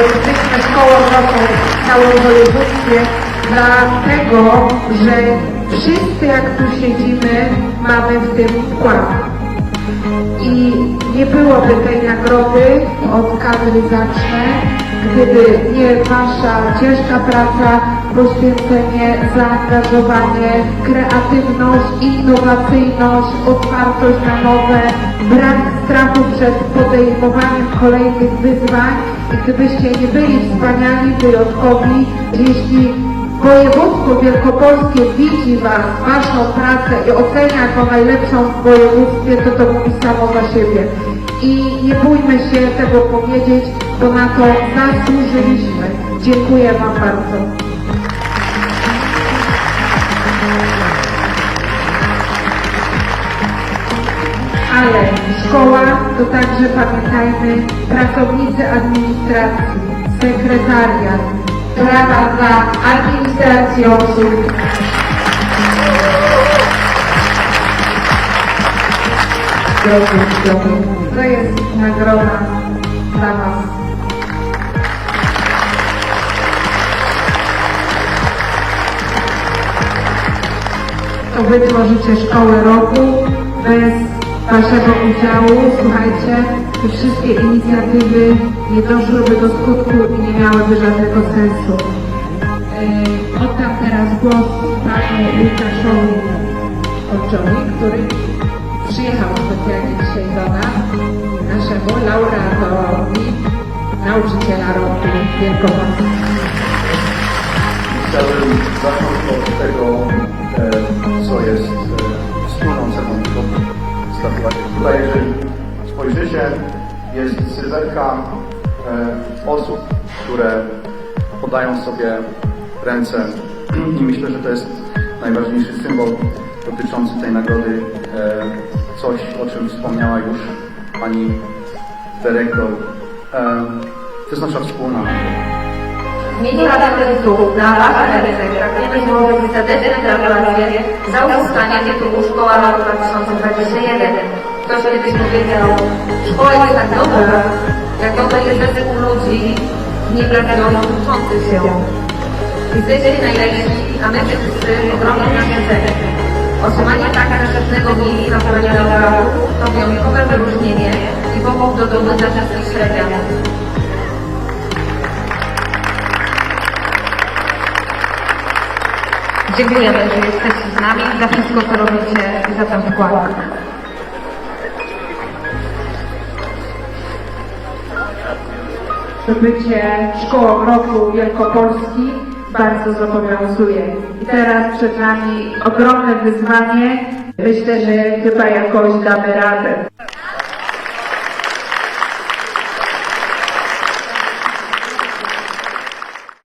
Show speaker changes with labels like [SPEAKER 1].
[SPEAKER 1] jesteśmy szkołą roku w całym województwie, dlatego, że wszyscy jak tu siedzimy, mamy w tym wkład. I nie byłoby tej nagrody od kadry zacznę, gdyby nie wasza ciężka praca, poświęcenie, zaangażowanie, kreatywność, innowacyjność, otwartość na nowe, brak strachu przed podejmowaniem kolejnych wyzwań. I gdybyście nie byli wspaniali, wyjątkowi, jeśli Województwo Wielkopolskie widzi Was, Waszą pracę i ocenia jako najlepszą w województwie, to to mówi samo za siebie. I nie bójmy się tego powiedzieć, bo na to zasłużyliśmy. Dziękuję Wam bardzo. Ale szkoła to także pamiętajmy pracownicy administracji, sekretariat, brawa dla. Drodzy uczniowie, To jest nagroda dla Was. To Wy tworzycie szkołę roku bez Waszego udziału. Słuchajcie, te wszystkie inicjatywy nie doszłyby do skutku i nie miałyby żadnego sensu. Yy, Oddam teraz głos panu Łukaszowi Olczowi, który przyjechał specjalnie dzisiaj do nas, naszemu laureatowi, nauczyciela roku Wielkopolski.
[SPEAKER 2] Chciałbym zacząć od tego, e, spojrzycie, jest sylwetka e, osób, które podają sobie ręce i myślę, że to jest najważniejszy symbol dotyczący tej nagrody. E, coś, o czym wspomniała już pani dyrektor. E, to jest nasza wspólna nagroda.
[SPEAKER 3] W imieniu Rady Prezesów na Wasze ręce pragniemy złożyć serdeczne gratulacje za uzyskanie tytułu Szkoła Roku 2021. Kiedyś powiedział, szkoła jest tak dobra, jak dobry jest zespół ludzi niepracujących, uczących się. Jesteście najlepsi, a my wszyscy ogromnie nasze cele. Otrzymanie tak naszego miejsca w pełni laureatów to wyjątkowe wyróżnienie i powód do dumy dla wszystkich średniaków. Dziękujemy, że jesteście z nami, za wszystko, co robicie i za ten wkład.
[SPEAKER 1] To bycie szkołą roku Wielkopolski bardzo zobowiązuje. I teraz przed nami ogromne wyzwanie. Myślę, że chyba jakoś damy radę.